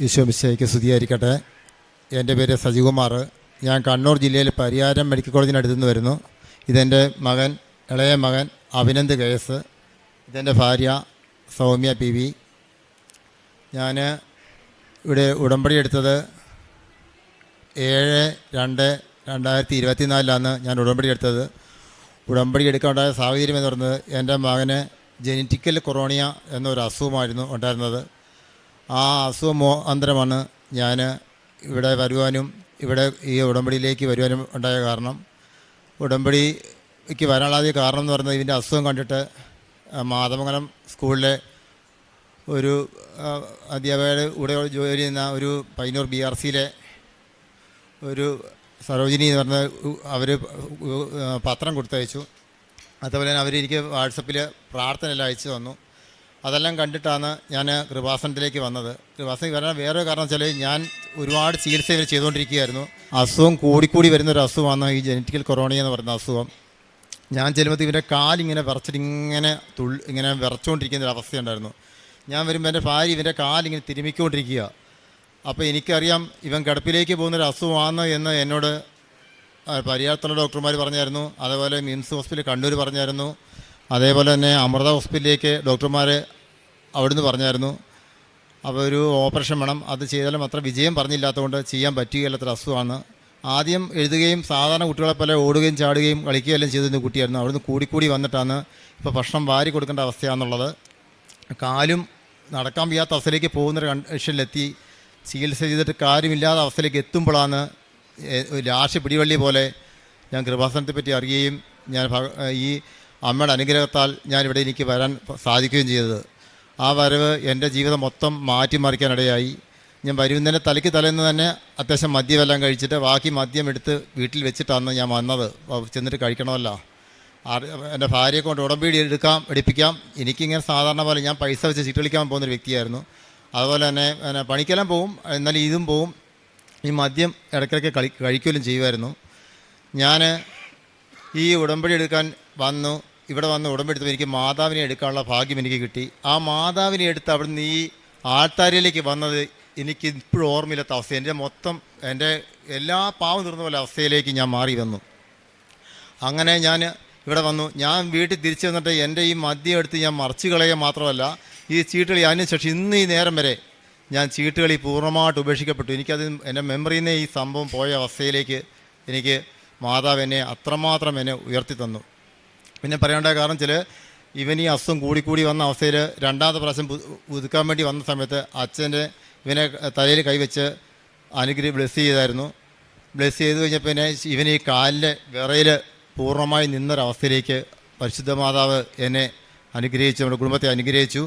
ഈശോമിശയ്ക്ക് സ്തുതിയായിരിക്കട്ടെ. എന്റെ പേര് സജികുമാർ. ഞാൻ കണ്ണൂർ ജില്ലയിൽ പരിയാരം മെഡിക്കൽ കോളേജിനടുത്ത് നിന്ന് വരുന്നു. ഇതെന്റെ മകൻ ഇളയ മകൻ അഭിനന്ദ് കേസ് ഇതെന്റെ ഭാര്യ സൗമ്യ പി വി. ഞാൻ ഇവിടെ ഉടമ്പടി എടുത്തത് ഏഴ് രണ്ട് രണ്ടായിരത്തി ഇരുപത്തിനാലിലാണ് ഞാൻ ഉടമ്പടി എടുത്തത്. ഉടമ്പടി എടുക്കാനുണ്ടായ സാഹചര്യം എന്ന് പറയുന്നത് എന്റെ മകന് ജനറ്റിക്കൽ കൊറോണിയ എന്നൊരു അസുഖമായിരുന്നു ഉണ്ടായിരുന്നത്. ആ അസുഖം അന്തരമാണ്. ഞാൻ ഇവിടെ വരുവാനും ഇവിടെ ഈ ഉടമ്പടിയിലേക്ക് വരുവാനും ഉണ്ടായ കാരണം. ഉടമ്പടിക്ക് വരാനുള്ള കാരണം എന്ന് പറയുന്നത് ഇതിന്റെ അസുഖം കണ്ടിട്ട് മാതമംഗലം സ്കൂളിലെ ഒരു ആ, അധ്യാപകരുടെ കൂടെ ജോലി ചെയ്യുന്ന ഒരു പൈനൂർ ബി ആർ സിയിലെ ഒരു സരോജിനി എന്ന് പറഞ്ഞ അവർ പത്രം കൊടുത്തയച്ചു. അതുപോലെ തന്നെ അവരെനിക്ക് വാട്സപ്പിൽ പ്രാർത്ഥന അയച്ചു തന്നു. അതെല്ലാം കണ്ടിട്ടാണ് ഞാൻ കൃപാസനത്തിലേക്ക് വന്നത്. കൃപാസനത്തിൽ വരാൻ വേറെ കാരണം വെച്ചാൽ ഞാൻ ഒരുപാട് ചികിത്സ ഇവർ ചെയ്തുകൊണ്ടിരിക്കുകയായിരുന്നു. അസുഖം കൂടിക്കൂടി വരുന്ന ഒരു അസുഖമാണ് ഈ ജനറ്റിക്കൽ കൊറോണ എന്ന് പറയുന്ന അസുഖം. ഞാൻ ചെല്ലുമ്പോൾ ഇവന്റെ കാലിങ്ങനെ വിറച്ചിട്ട് ഇങ്ങനെ തുള്ളി ഇങ്ങനെ വിറച്ചുകൊണ്ടിരിക്കുന്ന ഒരു അവസ്ഥയുണ്ടായിരുന്നു ഞാൻ വരുമ്പോൾ എന്റെ ഭാര്യ ഇവന്റെ കാലിങ്ങനെ തിരുമിക്കൊണ്ടിരിക്കുക. അപ്പോൾ എനിക്കറിയാം ഇവൻ കിടപ്പിലേക്ക് പോകുന്നൊരു അസുഖമാണ് എന്ന് എന്നോട് ആ, പരിയാരത്തുള്ള ഡോക്ടർമാർ പറഞ്ഞായിരുന്നു. അതേപോലെ മിംസ് ഹോസ്പിറ്റൽ കണ്ണൂർ പറഞ്ഞായിരുന്നു. അതേപോലെ തന്നെ അമൃത ഹോസ്പിറ്റലിലേക്ക് ഡോക്ടർമാർ അവിടുന്ന് പറഞ്ഞായിരുന്നു. അപ്പോൾ ഒരു ഓപ്പറേഷൻ വേണം. അത് ചെയ്താലും അത്ര വിജയം പറഞ്ഞില്ലാത്തതുകൊണ്ട് ചെയ്യാൻ പറ്റുകയില്ലാത്തൊരു അസുഖമാണ്. ആദ്യം എഴുതുകയും സാധാരണ കുട്ടികളെ പോലെ ഓടുകയും ചാടുകയും കളിക്കുകയെല്ലാം ചെയ്തിരുന്ന കുട്ടിയായിരുന്നു. അവിടുന്ന് കൂടിക്കൂടി വന്നിട്ടാണ് ഇപ്പോൾ ഭക്ഷണം വാരി കൊടുക്കേണ്ട അവസ്ഥയാണെന്നുള്ളത് കാലും നടക്കാൻ വയ്യാത്ത അവസ്ഥയിലേക്ക് പോകുന്നൊരു കണ്ടീഷനിലെത്തി. ചികിത്സ ചെയ്തിട്ട് കാര്യമില്ലാത്ത അവസ്ഥയിലേക്ക് എത്തുമ്പോഴാണ് ലാസ്റ്റ് പിടിവള്ളി പോലെ ഞാൻ കൃപാസനത്തെ പറ്റി അറിയുകയും ഞാൻ ഈ അമ്മയുടെ അനുഗ്രഹത്താൽ ഞാനിവിടെ എനിക്ക് വരാൻ സാധിക്കുകയും ചെയ്തത്. ആ വരവ് എന്റെ ജീവിതം മൊത്തം മാറ്റിമറിക്കാനിടയായി. ഞാൻ വരുന്നതിന്റെ തലയ്ക്ക് തലേന്ന് തന്നെ അത്യാവശ്യം മദ്യമെല്ലാം കഴിച്ചിട്ട് ബാക്കി മദ്യം എടുത്ത് വീട്ടിൽ വെച്ചിട്ടാണ് ഞാൻ വന്നത്. ചെന്നിട്ട് കഴിക്കണമല്ല. എന്റെ ഭാര്യയെ കൊണ്ട് ഉടമ്പീടി എടുക്കാം എടുപ്പിക്കാം. എനിക്കിങ്ങനെ സാധാരണ പോലെ ഞാൻ പൈസ വെച്ച് ചീട്ട് കളിക്കാൻ പോകുന്നൊരു വ്യക്തിയായിരുന്നു. അതുപോലെ തന്നെ പിന്നെ പണിക്കെല്ലാം പോവും എന്നാലും ഇതും പോവും. ഈ മദ്യം ഇടയ്ക്കിടയ്ക്ക് കളി കഴിക്കുകയും ചെയ്യുമായിരുന്നു. ഞാൻ ഈ ഉടമ്പടി എടുക്കാൻ വന്നു ഇവിടെ വന്ന് ഉടമ്പെടുത്തപ്പോൾ എനിക്ക് മാതാവിനെ എടുക്കാനുള്ള ഭാഗ്യം എനിക്ക് കിട്ടി. ആ മാതാവിനെ എടുത്ത് അവിടുന്ന് ഈ ആൾത്താരിയിലേക്ക് വന്നത് എനിക്ക് ഇപ്പോഴും ഓർമ്മയില്ലാത്ത അവസ്ഥ എന്റെ മൊത്തം എന്റെ എല്ലാ പാവം തീർന്ന പോലെ അവസ്ഥയിലേക്ക് ഞാൻ മാറി വന്നു. അങ്ങനെ ഞാൻ ഇവിടെ വന്നു. ഞാൻ വീട്ടിൽ തിരിച്ചു വന്നിട്ട് എന്റെ ഈ മദ്യം എടുത്ത് ഞാൻ മറിച്ച് കളയുക മാത്രമല്ല ഈ ചീട്ടുകളി അതിനുശേഷം ഇന്ന് ഈ നേരം വരെ ഞാൻ ചീട്ടുകളി പൂർണമായിട്ട് ഉപേക്ഷിക്കപ്പെട്ടു. എനിക്കത് എന്റെ മെമ്മറിയിൽ നിന്ന് ഈ സംഭവം പോയ അവസ്ഥയിലേക്ക് എനിക്ക് മാതാവ് എന്നെ അത്രമാത്രം എന്നെ ഉയർത്തി തന്നു. പിന്നെ പറയേണ്ട കാരണം ചില ഇവനി ഈ കൂടി കൂടി വന്ന അവസ്ഥയിൽ രണ്ടാമത്തെ പ്രാവശ്യം പുതുക്കാൻ വേണ്ടി വന്ന സമയത്ത് അച്ഛന്റെ ഇവനെ തലയിൽ കൈവച്ച് അനുഗ്രഹി ബ്ലെസ് ചെയ്തായിരുന്നു. ബ്ലെസ് ചെയ്ത് കഴിഞ്ഞപ്പോൾ പിന്നെ ഇവനെ ഈ കാലിലെ വിറയിൽ പൂർണമായി നിന്നൊരവസ്ഥയിലേക്ക് പരിശുദ്ധ മാതാവ് എന്നെ അനുഗ്രഹിച്ചു നമ്മുടെ കുടുംബത്തെ അനുഗ്രഹിച്ചു.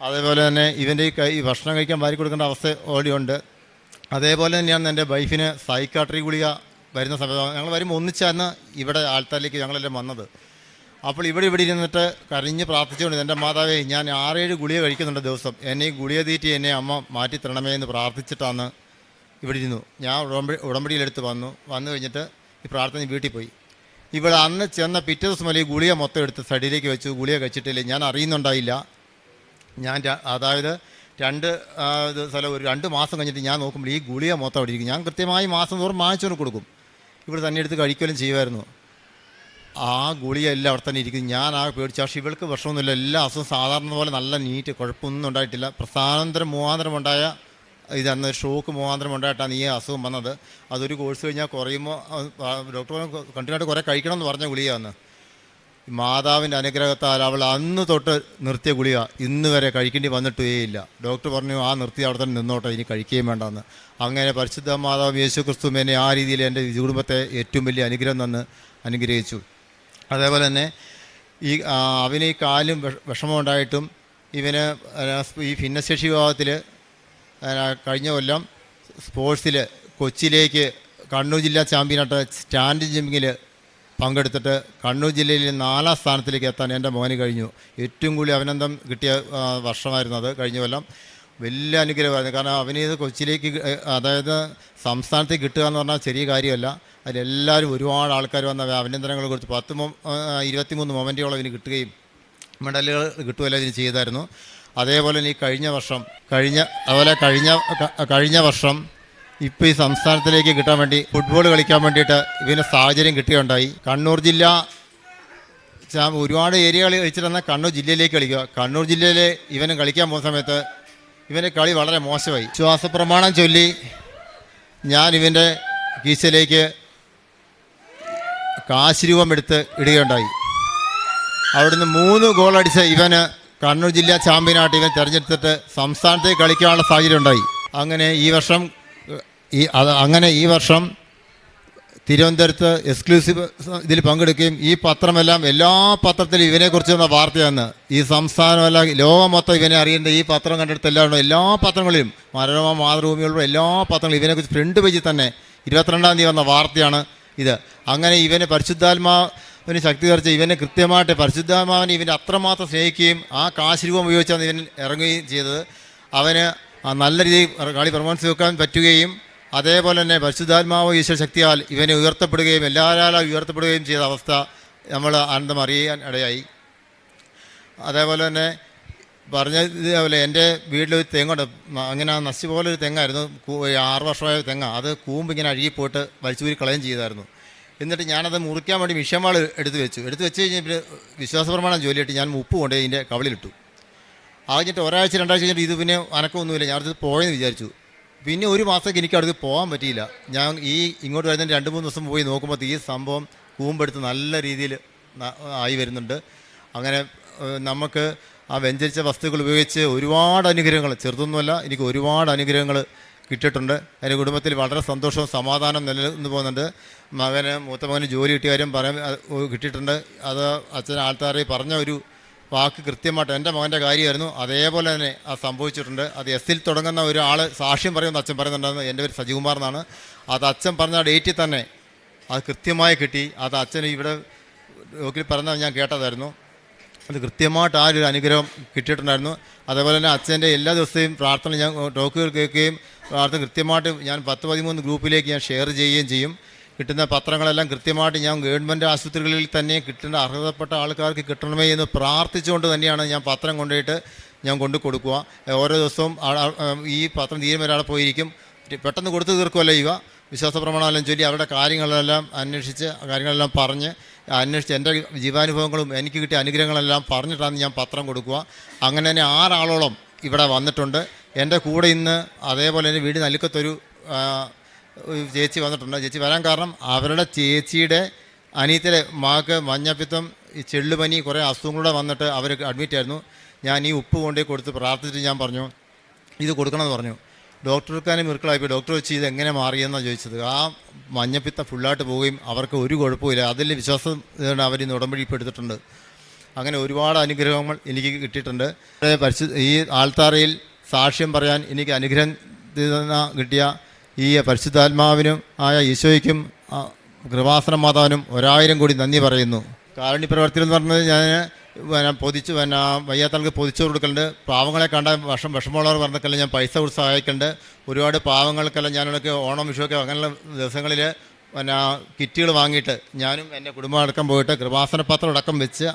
അതേപോലെ തന്നെ ഇവന്റെ ഈ കൈ ഭക്ഷണം കഴിക്കാൻ വാരി കൊടുക്കേണ്ട അവസ്ഥ ഓൾറെഡി ഉണ്ട് അതേപോലെ തന്നെയാണ് എന്റെ വൈഫിന് സൈക്കാട്രി ഗുളിക വരുന്ന സമയത്ത് ഞങ്ങൾ വരുമ്പോൾ ഒന്നിച്ചാണ് ഇവിടെ ആൾത്താരിലേക്ക് ഞങ്ങളെല്ലാം വന്നത്. അപ്പോൾ ഇവിടെ ഇവിടെ ഇരുന്നിട്ട് കരഞ്ഞ് പ്രാർത്ഥിച്ചുകൊണ്ട് എന്റെ മാതാവേ ഞാൻ ആറേഴ് ഗുളിക കഴിക്കുന്നുണ്ട് ദിവസം. എന്നെ ഈ ഗുളിക തീറ്റി എന്നെ അമ്മ മാറ്റി തരണമേ എന്ന് പ്രാർത്ഥിച്ചിട്ടാണ് ഇവിടെ ഇരുന്നു. ഞാൻ ഉടമ്പടി ഉടമ്പടിയിലെടുത്ത് വന്നു. വന്നു കഴിഞ്ഞിട്ട് ഈ പ്രാർത്ഥന വീട്ടിൽ പോയി. ഇവിടെ അന്ന് ചെന്ന പിറ്റേ ദിവസം വലിയ ഗുളിക മൊത്തം എടുത്ത് സൈഡിലേക്ക് വെച്ചു. ഗുളിക കഴിച്ചിട്ടില്ല. ഞാൻ അറിയുന്നുണ്ടായില്ല. ഞാൻ അതായത് രണ്ട് സ്ഥലം ഒരു രണ്ട് മാസം കഴിഞ്ഞിട്ട് ഞാൻ നോക്കുമ്പോൾ ഈ ഗുളിക മൊത്തം അവിടെ ഇരിക്കും ഞാൻ കൃത്യമായി മാസം തോറും വാങ്ങിച്ചുകൊണ്ട് കൊടുക്കും. ഇവിടെ തന്നെ എടുത്ത് കഴിക്കുകയും ചെയ്യുമായിരുന്നു. ആ ഗുളിക എല്ലാം അവിടെ തന്നെ ഇരിക്കും ഞാൻ ആ പേടിച്ചു. പക്ഷേ ഇവൾക്ക് വിഷമൊന്നുമില്ല എല്ലാ അസുഖം സാധാരണ പോലെ നല്ല നീറ്റ് കുഴപ്പമൊന്നും ഉണ്ടായിട്ടില്ല. പ്രസ്ഥാനാന്തരം മൂവാന്തരം ഉണ്ടായ ഇതന്ന് ഷോക്ക് മൂവാന്തരം ഉണ്ടായിട്ടാണ് ഈ അസുഖം വന്നത്. അതൊരു കോഴ്സ് കഴിഞ്ഞാൽ കുറയുമ്പോൾ ഡോക്ടർ കണ്ടിന്യൂട്ട് കുറേ കഴിക്കണം എന്ന് പറഞ്ഞ ഗുളികയാണ് മാതാവിന്റെ അനുഗ്രഹത്താൽ അവൾ അന്ന് തൊട്ട് നിർത്തിയ ഗുളിക ഇന്ന് വരെ കഴിക്കേണ്ടി വന്നിട്ടേയില്ല ഡോക്ടർ പറഞ്ഞു ആ നിർത്തി അവിടെ തന്നെ നിന്നോട്ടെ ഇനി കഴിക്കുകയും വേണ്ടെന്ന്. അങ്ങനെ പരിശുദ്ധ മാതാവ് യേശു ക്രിസ്തു എന്നെ ആ രീതിയിൽ എന്റെ കുടുംബത്തെ ഏറ്റവും വലിയ അനുഗ്രഹം തന്ന് അനുഗ്രഹിച്ചു. അതേപോലെ തന്നെ ഈ അവന് ഈ കാലും വിഷ- വിഷമമുണ്ടായിട്ടും ഇവന് ഈ ഭിന്നശേഷി വിഭാഗത്തിൽ കഴിഞ്ഞ കൊല്ലം സ്പോർട്സിൽ കൊച്ചിയിലേക്ക് കണ്ണൂർ ജില്ലാ ചാമ്പ്യനായിട്ട് സ്റ്റാൻഡ് ജമ്പിങ്ങിൽ പങ്കെടുത്തിട്ട് കണ്ണൂർ ജില്ലയിൽ നാലാം സ്ഥാനത്തിലേക്ക് എത്താൻ എന്റെ മോന് കഴിഞ്ഞു. ഏറ്റവും കൂടുതൽ അഭിനന്ദം കിട്ടിയ വർഷമായിരുന്നു അത് കഴിഞ്ഞ കൊല്ലം. വലിയ അനുഗ്രഹമായിരുന്നു. കാരണം അവന് ഇത് കൊച്ചിയിലേക്ക് അതായത് സംസ്ഥാനത്തേക്ക് കിട്ടുക എന്ന് പറഞ്ഞാൽ ചെറിയ കാര്യമല്ല. അതിലെല്ലാവരും ഒരുപാട് ആൾക്കാർ വന്ന അഭിനന്ദനങ്ങൾ കുറിച്ച് പത്ത് ഇരുപത്തിമൂന്ന് മൊമെന്റുകൾ ഇതിന് കിട്ടുകയും മെഡലുകൾ കിട്ടുകയല്ല ഇതിന് ചെയ്തായിരുന്നു. അതേപോലെ തന്നെ ഈ കഴിഞ്ഞ വർഷം കഴിഞ്ഞ അതുപോലെ കഴിഞ്ഞ കഴിഞ്ഞ വർഷം ഇപ്പോൾ ഈ സംസ്ഥാനത്തിലേക്ക് കിട്ടാൻ വേണ്ടി ഫുട്ബോൾ കളിക്കാൻ വേണ്ടിയിട്ട് ഇവന് സാഹചര്യം കിട്ടുകയുണ്ടായി. കണ്ണൂർ ജില്ല ഒരുപാട് ഏരിയകൾ കളിച്ചിരുന്ന കണ്ണൂർ ജില്ലയിലേക്ക് കളിക്കുക. കണ്ണൂർ ജില്ലയിൽ ഇവന് കളിക്കാൻ പോകുന്ന സമയത്ത് ഇവന്റെ കളി വളരെ മോശമായി. ശ്വാസപ്രമാണം ചൊല്ലി ഞാൻ ഇവന്റെ കീശയിലേക്ക് കാശ് രൂപം എടുത്ത് ഇടുകയുണ്ടായി. അവിടുന്ന് മൂന്ന് ഗോൾ അടിച്ച ഇവന് കണ്ണൂർ ജില്ലാ ചാമ്പ്യനായിട്ട് ഇവൻ തിരഞ്ഞെടുത്തിട്ട് സംസ്ഥാനത്തേക്ക് കളിക്കാനുള്ള സാഹചര്യം ഉണ്ടായി അങ്ങനെ ഈ വർഷം ഈ അങ്ങനെ ഈ വർഷം തിരുവനന്തപുരത്ത് എക്സ്ക്ലൂസീവ് ഇതിൽ പങ്കെടുക്കുകയും ഈ പത്രമെല്ലാം എല്ലാ പത്രത്തിലും ഇവനെക്കുറിച്ച് വന്ന വാർത്തയാണ്. ഈ സംസ്ഥാനമല്ല ലോകം മൊത്തം ഇവനെ അറിയേണ്ട ഈ പത്രം കണ്ടെടുത്ത് എല്ലാവരും എല്ലാ പത്രങ്ങളിലും മനോരമ മാതൃഭൂമിയുള്ള എല്ലാ പത്രങ്ങളും ഇവനെക്കുറിച്ച് ഫ്രണ്ട് പേജിൽ തന്നെ ഇരുപത്തിരണ്ടാം തീയതി വന്ന വാർത്തയാണ്. ഇത്. അങ്ങനെ ഇവനെ പരിശുദ്ധാത്മാവിന് ശക്തി തീർച്ച ഇവനെ കൃത്യമായിട്ട് പരിശുദ്ധാത്മാവിനെ ഇവനെ അത്രമാത്രം സ്നേഹിക്കുകയും ആ കാശ് രൂപം ഉപയോഗിച്ചാണ് ഇവൻ ഇറങ്ങുകയും ചെയ്തത്. അവന് നല്ല രീതിയിൽ കളി പെർഫോമൻസ് വെക്കാൻ പറ്റുകയും അതേപോലെ തന്നെ പരിശുദ്ധാത്മാവ് ഈശ്വര ശക്തിയാൽ ഇവനെ ഉയർത്തപ്പെടുകയും എല്ലാവരാലും ഉയർത്തപ്പെടുകയും ചെയ്ത അവസ്ഥ നമ്മൾ ആനന്ദം അറിയാൻ ഇടയായി. അതേപോലെ തന്നെ പറഞ്ഞതുപോലെ എന്റെ വീട്ടിലൊരു തെങ്ങുണ്ട്. അങ്ങനെ നശി പോലെ ഒരു തെങ്ങായിരുന്നു ആറ് വർഷമായ തെങ്ങ. അത് കൂമ്പ് ഇങ്ങനെ അഴുകിപ്പോയിട്ട് വലിച്ചൂരി കളയും ചെയ്തായിരുന്നു. എന്നിട്ട് ഞാനത് മുറിക്കാൻ വേണ്ടി മിഷ്യമാൾ എടുത്ത് വെച്ചു. എടുത്ത് വെച്ച് കഴിഞ്ഞിട്ട് വിശ്വാസപ്രമാണം ജോലിയായിട്ട് ഞാൻ ഉപ്പ് കൊണ്ട് ഇതിന്റെ കവളിലിട്ടു. അത് കഴിഞ്ഞിട്ട് ഒരാഴ്ച രണ്ടാഴ്ച കഴിഞ്ഞിട്ട് ഇത് പിന്നെ അനക്കമൊന്നുമില്ല. ഞാനത് പോയെന്ന് വിചാരിച്ചു. പിന്നെ ഒരു മാസത്തേക്ക് എനിക്ക് അടുത്ത് പോകാൻ പറ്റിയില്ല. ഞാൻ ഈ ഇങ്ങോട്ട് വരുന്നതിന് രണ്ട് മൂന്ന് ദിവസം പോയി നോക്കുമ്പോൾ ഈ സംഭവം കൂമ്പെടുത്ത് നല്ല രീതിയിൽ ആയി വരുന്നുണ്ട്. അങ്ങനെ നമുക്ക് ആ വ്യഞ്ചരിച്ച വസ്തുക്കൾ ഉപയോഗിച്ച് ഒരുപാട് അനുഗ്രഹങ്ങൾ ചെറുതൊന്നുമല്ല എനിക്ക് ഒരുപാട് അനുഗ്രഹങ്ങൾ കിട്ടിയിട്ടുണ്ട്. എന്റെ കുടുംബത്തിൽ വളരെ സന്തോഷവും സമാധാനം നിലനിന്ന് പോകുന്നുണ്ട്. മകന് മൂത്ത മകന് ജോലി കിട്ടിയ കാര്യം പറയാൻ കിട്ടിയിട്ടുണ്ട്. അത് അച്ഛൻ ആൾക്കാരെ പറഞ്ഞ ഒരു വാക്ക് കൃത്യമായിട്ട് എന്റെ മകന്റെ കാര്യമായിരുന്നു. അതേപോലെ തന്നെ അത് സംഭവിച്ചിട്ടുണ്ട്. അത് എസ്സിൽ തുടങ്ങുന്ന ഒരാൾ സാക്ഷ്യം പറയുമെന്ന് അച്ഛൻ പറയുന്നുണ്ടെന്ന് എന്റെ പേര് സജികുമാർ എന്നാണ്. അത് അച്ഛൻ പറഞ്ഞ ഡേറ്റിൽ തന്നെ അത് കൃത്യമായി കിട്ടി. അത് അച്ഛൻ ഇവിടെ ഒക്കെ പറഞ്ഞത് ഞാൻ കേട്ടതായിരുന്നു. അത് കൃത്യമായിട്ട് ആ ഒരു അനുഗ്രഹം കിട്ടിയിട്ടുണ്ടായിരുന്നു. അതേപോലെ തന്നെ അച്ഛന്റെ എല്ലാ ദിവസത്തെയും പ്രാർത്ഥന ഞാൻ ടോക്കുകൾ കേൾക്കുകയും പ്രാർത്ഥന കൃത്യമായിട്ട് ഞാൻ പത്ത് പതിമൂന്ന് ഗ്രൂപ്പിലേക്ക് ഞാൻ ഷെയർ ചെയ്യുകയും ചെയ്യും. കിട്ടുന്ന പത്രങ്ങളെല്ലാം കൃത്യമായിട്ട് ഞാൻ ഗവൺമെന്റ് ആശുപത്രികളിൽ തന്നെ കിട്ടേണ്ട അർഹതപ്പെട്ട ആൾക്കാർക്ക് കിട്ടണമേ എന്ന് പ്രാർത്ഥിച്ചുകൊണ്ട് തന്നെയാണ് ഞാൻ പത്രം കൊണ്ടുപോയിട്ട് ഞാൻ കൊണ്ടു കൊടുക്കുക. ഓരോ ദിവസവും ഈ പത്രം തീരെ ഒരാൾ പോയിരിക്കും. പെട്ടെന്ന് കൊടുത്തു തീർക്കുമല്ലോ ഇവ വിശ്വാസ പ്രമാണമെല്ലാം ചൊല്ലി അവരുടെ കാര്യങ്ങളെല്ലാം അന്വേഷിച്ച് കാര്യങ്ങളെല്ലാം പറഞ്ഞ് അന്വേഷിച്ച് എന്റെ ജീവാനുഭവങ്ങളും എനിക്ക് കിട്ടിയ അനുഗ്രഹങ്ങളെല്ലാം പറഞ്ഞിട്ടാണ് ഞാൻ പത്രം കൊടുക്കുക. അങ്ങനെ തന്നെ ആറാളോളം ഇവിടെ വന്നിട്ടുണ്ട്. എന്റെ കൂടെ ഇന്ന് അതേപോലെ തന്നെ വീട് നൽകത്തൊരു ചേച്ചി വന്നിട്ടുണ്ട്. ചേച്ചി വരാൻ കാരണം അവരുടെ ചേച്ചിയുടെ അനിയത്തിലെ മാക്ക് മഞ്ഞപ്പിത്തം ഈ ചെള്ളുപനി കുറേ അസുഖങ്ങളൂടെ വന്നിട്ട് അവർ അഡ്മിറ്റ് ആയിരുന്നു. ഞാൻ ഈ ഉപ്പ് കൊണ്ടേ കൊടുത്ത് പ്രാർത്ഥിച്ചിട്ട് ഞാൻ പറഞ്ഞു ഇത് കൊടുക്കണമെന്ന് പറഞ്ഞു. ഡോക്ടർക്കാനും മിറുക്കളായിപ്പോയി ഡോക്ടർ വെച്ച് ഇത് എങ്ങനെ മാറിയെന്നാണ് ചോദിച്ചത്? ആ മഞ്ഞപ്പിത്തം ഫുള്ളായിട്ട് പോവുകയും അവർക്ക് ഒരു കുഴപ്പമില്ല അതിൽ വിശ്വാസം അവർ ഇന്ന് ഉടമ്പടിപ്പെടുത്തിട്ടുണ്ട് അങ്ങനെ ഒരുപാട് അനുഗ്രഹങ്ങൾ എനിക്ക് കിട്ടിയിട്ടുണ്ട്. പരിശു ഈ ആൾത്താറയിൽ സാക്ഷ്യം പറയാൻ എനിക്ക് അനുഗ്രഹം കിട്ടിയ ഈ പരിശുദ്ധാത്മാവിനും ആയ ഈശോയ്ക്കും കൃപാസന മാതാവിനും ഒരായിരം കോടി നന്ദി പറയുന്നു. കാരുണ്യ പ്രവർത്തനം എന്ന് പറഞ്ഞത് ഞാൻ പിന്നെ പൊതിച്ച് പിന്നെ വയ്യാത്തൾക്ക് പൊതിച്ചു കൊടുക്കലുണ്ട്. പാവങ്ങളെ കണ്ട വിഷം വിഷമമുള്ളവർ പറഞ്ഞൊക്കെല്ലാം ഞാൻ പൈസ കൊടുത്ത് സഹായിക്കുന്നുണ്ട് ഒരുപാട് പാവങ്ങൾക്കെല്ലാം ഞാനൊക്കെ ഓണം വിഷുവൊക്കെ അങ്ങനെയുള്ള ദിവസങ്ങളിൽ പിന്നെ കിറ്റുകൾ വാങ്ങിയിട്ട് ഞാനും എന്റെ കുടുംബം അടക്കം പോയിട്ട് കൃപാസന പത്രം അടക്കം വെച്ച്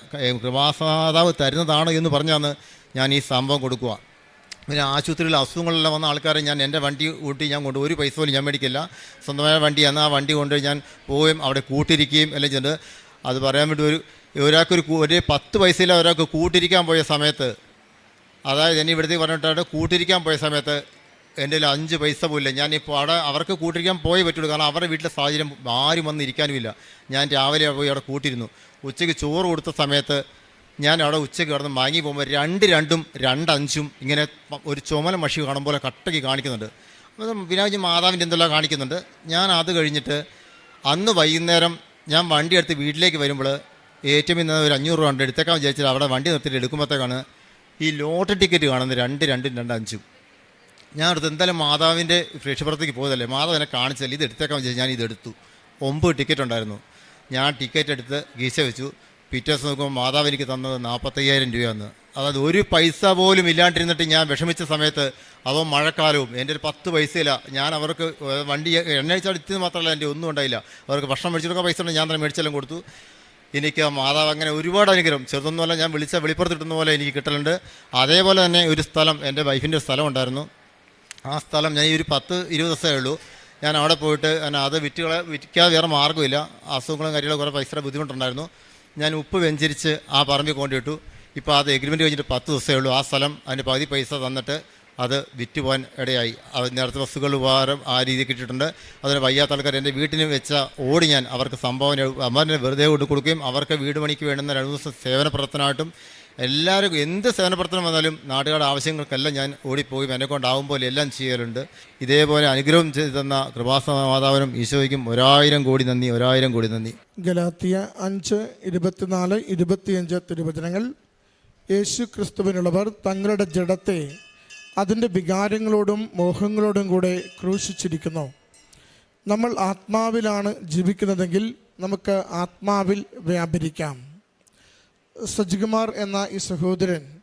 കൃപാസാതാവ് തരുന്നതാണ് എന്ന് പറഞ്ഞാണ് ഞാൻ ഈ സംഭവം കൊടുക്കുക. പിന്നെ ആശുപത്രിയിൽ അസുഖങ്ങളെല്ലാം വന്ന ആൾക്കാരെ ഞാൻ എന്റെ വണ്ടി കൂട്ടി ഞാൻ കൊണ്ട് ഒരു പൈസ പോലും ഞാൻ മേടിക്കില്ല. സ്വന്തമായ വണ്ടി എന്നാൽ ആ വണ്ടി കൊണ്ട് ഞാൻ പോവുകയും അവിടെ കൂട്ടിരിക്കുകയും എല്ലാം ചെയ്യുന്നുണ്ട് അത് പറയാൻ വേണ്ടി ഒരു ഒരാൾക്കൊരു ഒരു പത്ത് പൈസയിൽ ഒരാൾക്ക് കൂട്ടിരിക്കാൻ പോയ സമയത്ത് അതായത് എന്നെ ഇവിടുത്തെ പറഞ്ഞിട്ടാണ് കൂട്ടിരിക്കാൻ പോയ സമയത്ത് എന്റെ കയ്യിൽ അഞ്ച് പൈസ പോലില്ല ഞാനിപ്പോൾ അവിടെ അവർക്ക് കൂട്ടിരിക്കാൻ പോയി പറ്റുള്ളൂ. കാരണം അവരുടെ വീട്ടിലെ സാഹചര്യം ആരും വന്ന് ഇരിക്കാനുമില്ല. ഞാൻ രാവിലെ പോയി അവിടെ കൂട്ടിരുന്നു. ഉച്ചയ്ക്ക് ചോറ് കൊടുത്ത സമയത്ത് ഞാൻ അവിടെ ഉച്ചയ്ക്ക് കിടന്ന് വാങ്ങി പോകുമ്പോൾ രണ്ട് രണ്ടും രണ്ടഞ്ചും ഇങ്ങനെ ഒരു ചുമല മഷി കാണുമ്പോൾ കട്ടയ്ക്ക് കാണിക്കുന്നുണ്ട്. അപ്പോൾ വിനാജി മാതാവിന്റെ എന്തെല്ലാം കാണിക്കുന്നുണ്ട്. ഞാൻ അത് കഴിഞ്ഞിട്ട് അന്ന് വൈകുന്നേരം ഞാൻ വണ്ടി എടുത്ത് വീട്ടിലേക്ക് വരുമ്പോൾ എ ടി എമ്മിൽ നിന്ന് ഒരു അഞ്ഞൂറ് രൂപ ഉണ്ട്. എടുത്തേക്കാൻ വിചാരിച്ചാൽ അവിടെ വണ്ടി നിർത്തിയിട്ട് എടുക്കുമ്പോഴത്തേക്കാണ് ഈ ലോട്ടറി ടിക്കറ്റ് കാണുന്നത് രണ്ട് രണ്ടും രണ്ട് അഞ്ചും. ഞാൻ അടുത്ത് എന്തായാലും മാതാവിന്റെ രക്ഷപ്പുറത്തേക്ക് പോയതല്ലേ? മാതാവ് എന്നെ കാണിച്ചല്ലേ ഇത് എടുത്തേക്കാൻ വിചാരിച്ചു. ഞാൻ ഇതെടുത്തു ഒമ്പത് ടിക്കറ്റ് ഉണ്ടായിരുന്നു. ഞാൻ ടിക്കറ്റ് എടുത്ത് ഗീശ വെച്ചു. പിറ്റേ ദിവസം നോക്കുമ്പോൾ മാതാവ് എനിക്ക് തന്നത് നാൽപ്പത്തയ്യായിരം രൂപയാണ്. അതായത് ഒരു പൈസ പോലും ഇല്ലാണ്ടിരുന്നിട്ട് ഞാൻ വിഷമിച്ച സമയത്ത് അതോ മഴക്കാലവും എന്റെ ഒരു പത്ത് പൈസയില്ല ഞാൻ അവർക്ക് വണ്ടി എണ്ണ ഇത്തിരി മാത്രമല്ല എന്റെ ഒന്നും ഉണ്ടായില്ല. അവർക്ക് ഭക്ഷണം മേടിച്ചെടുക്കാൻ പൈസ ഉണ്ട്. ഞാൻ തന്നെ മേടിച്ചെല്ലാം കൊടുത്തു. എനിക്ക് മാതാവ് അങ്ങനെ ഒരുപാട് അനുഗ്രഹം. ചെറുതൊന്നുമല്ല ഞാൻ വിളിച്ച വെളിപ്പുറത്ത് കിട്ടുന്ന പോലെ എനിക്ക് കിട്ടലുണ്ട്. അതേപോലെ തന്നെ ഒരു സ്ഥലം എന്റെ വൈഫിന്റെ സ്ഥലം ഉണ്ടായിരുന്നു. ആ സ്ഥലം ഞാൻ ഈ ഒരു പത്ത് ഇരുപത് ദിവസമേ ഉള്ളൂ. ഞാൻ അവിടെ പോയിട്ട് ഞാൻ അത് വിറ്റുകളെ വിൽക്കാതെ വേറെ മാർഗമില്ല. അസുഖങ്ങളും കാര്യങ്ങളും കുറേ പൈസയുടെ ബുദ്ധിമുട്ടുണ്ടായിരുന്നു. ഞാൻ ഉപ്പ് വെഞ്ചരിച്ച് ആ പറമ്പിൽ കൊണ്ടിട്ടു ഇപ്പോൾ അത് എഗ്രിമെന്റ് കഴിഞ്ഞിട്ട് പത്ത് ദിവസമേ ഉള്ളൂ ആ സ്ഥലം. അതിന്റെ പകുതി പൈസ തന്നിട്ട് അത് വിറ്റുപോകാൻ ഇടയായി. അത് നേരത്തെ വസ്തുക്കൾ ഉപകാരം ആ രീതിയിൽ കിട്ടിയിട്ടുണ്ട്. അതിന് വയ്യാത്ത ആൾക്കാർ എന്റെ വീട്ടിന് വെച്ച ഓടി ഞാൻ അവർക്ക് സംഭാവന അമ്മനെ വെറുതെ കൊണ്ട് കൊടുക്കുകയും അവർക്ക് വീട് പണിക്ക് വേണ്ടുന്ന രണ്ട് ദിവസം സേവന പ്രവർത്തനമായിട്ടും എല്ലാവരും എന്ത് സേവന പ്രവർത്തനം വന്നാലും നാട്ടുകാരുടെ ആവശ്യങ്ങൾക്കെല്ലാം ഞാൻ ഓടിപ്പോയി എന്നെ കൊണ്ടാവും പോലെ എല്ലാം ചെയ്യലുണ്ട്. ഇതേപോലെ അനുഗ്രഹം ചെയ്തു തന്ന കൃപാസ മാതാവിനും ഈശോയ്ക്കും ഒരായിരം കോടി നന്ദി ഒരായിരം കോടി നന്ദി. ഗലാത്തിയ അഞ്ച് ഇരുപത്തിനാല് ഇരുപത്തിയഞ്ച് തിരുവചനങ്ങൾ. യേശു ക്രിസ്തുവിനുള്ളവർ തങ്ങളുടെ ജഡത്തെ അതിന്റെ വികാരങ്ങളോടും മോഹങ്ങളോടും കൂടെ ക്രൂശിച്ചിരിക്കുന്നു. നമ്മൾ ആത്മാവിലാണ് ജീവിക്കുന്നതെങ്കിൽ നമുക്ക് ആത്മാവിൽ വ്യാപരിക്കാം. സജികുമാർ എന്ന ഈ സഹോദരൻ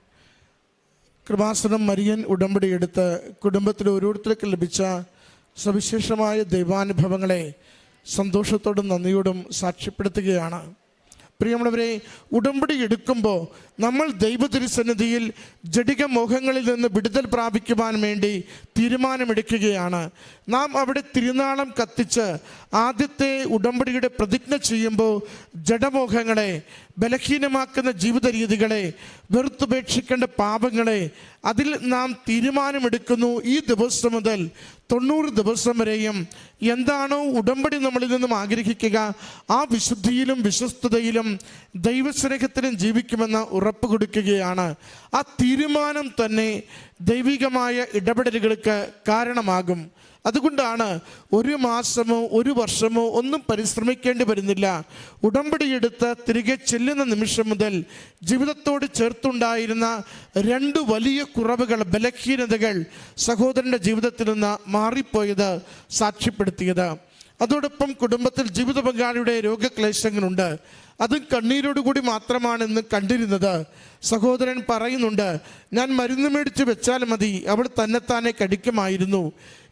കൃപാസനം മരിയൻ ഉടമ്പടി എടുത്ത് കുടുംബത്തിൽ ഓരോരുത്തർക്ക് ലഭിച്ച സവിശേഷമായ ദൈവാനുഭവങ്ങളെ സന്തോഷത്തോടും നന്ദിയോടും സാക്ഷ്യപ്പെടുത്തുകയാണ്. പ്രിയമുള്ളവരെ ഉടമ്പടി എടുക്കുമ്പോൾ നമ്മൾ ദൈവതിരുസന്നിധിയിൽ ജടിക മോഹങ്ങളിൽ നിന്ന് വിടുതൽ പ്രാപിക്കുവാൻ വേണ്ടി തീരുമാനമെടുക്കുകയാണ്. നാം അവിടെ തിരുനാളം കത്തിച്ച് ആദ്യത്തെ ഉടമ്പടിയുടെ പ്രതിജ്ഞ ചെയ്യുമ്പോൾ ജഡമോഹങ്ങളെ ബലഹീനമാക്കുന്ന ജീവിത രീതികളെ വെറുത്തുപേക്ഷിക്കേണ്ട പാപങ്ങളെ അതിൽ നാം തീരുമാനമെടുക്കുന്നു ഈ ദിവസം മുതൽ തൊണ്ണൂറ് ദിവസം വരെയും. എന്താണോ ഉടമ്പടി നമ്മളിൽ നിന്നും ആഗ്രഹിക്കുക ആ വിശുദ്ധിയിലും വിശ്വസ്തതയിലും ദൈവസ്നേഹത്തിലും ജീവിക്കുമെന്ന് ഉറപ്പ് കൊടുക്കുകയാണ്. ആ തീരുമാനം തന്നെ ദൈവികമായ ഇടപെടലുകൾക്ക് കാരണമാകും. അതുകൊണ്ടാണ് ഒരു മാസമോ ഒരു വർഷമോ ഒന്നും പരിശ്രമിക്കേണ്ടി വരുന്നില്ല. ഉടമ്പടിയെടുത്ത് തിരികെ ചെല്ലുന്ന നിമിഷം മുതൽ ജീവിതത്തോട് ചേർത്തുണ്ടായിരുന്ന രണ്ട് വലിയ കുറവുകൾ ബലഹീനതകൾ സഹോദരന്റെ ജീവിതത്തിൽ നിന്ന് മാറിപ്പോയത് സാക്ഷ്യപ്പെടുത്തിയത്. അതോടൊപ്പം കുടുംബത്തിൽ ജീവിത പങ്കാളിയുടെ രോഗക്ലേശങ്ങളുണ്ട്. അതും കണ്ണീരോടുകൂടി മാത്രമാണെന്ന് കണ്ടിരുന്നത് സഹോദരൻ പറയുന്നുണ്ട് ഞാൻ മരുന്ന് മേടിച്ച് വെച്ചാൽ മതി അവൾ തന്നെത്താനെ കടിക്കുമായിരുന്നു.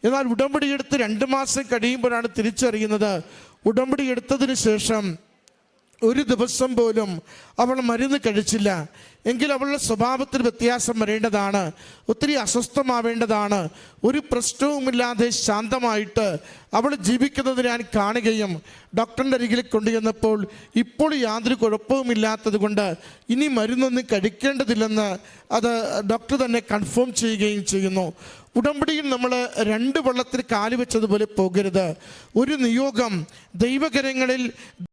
എന്നാൽ ഉടമ്പടിയെടുത്ത് രണ്ട് മാസം കഴിയുമ്പോഴാണ് തിരിച്ചറിയുന്നത്. ഉടമ്പടി എടുത്തതിന് ശേഷം ഒരു ദിവസം പോലും അവൾ മരുന്ന് കഴിച്ചില്ല. എങ്കിൽ അവളുടെ സ്വഭാവത്തിൽ വ്യത്യാസം വരേണ്ടതാണ്. ഒത്തിരി അസ്വസ്ഥമാവേണ്ടതാണ്. ഒരു പ്രശ്നവുമില്ലാതെ ശാന്തമായിട്ട് അവൾ ജീവിക്കുന്നത് ഞാൻ കാണുകയും ഡോക്ടറിന്റെ അരികിൽ കൊണ്ടുചെന്നപ്പോൾ ഇപ്പോൾ യാതൊരു കുഴപ്പവുമില്ലാത്തത് കൊണ്ട് ഇനി മരുന്നൊന്നും കഴിക്കേണ്ടതില്ലെന്ന് അത് ഡോക്ടർ തന്നെ കൺഫേം ചെയ്യുകയും ചെയ്യുന്നു. ഉടമ്പടിയിൽ നമ്മൾ രണ്ട് വള്ളത്തിൽ കാലുവെച്ചതുപോലെ പോകരുത്. ഒരു നിയോഗം ദൈവകരങ്ങളിൽ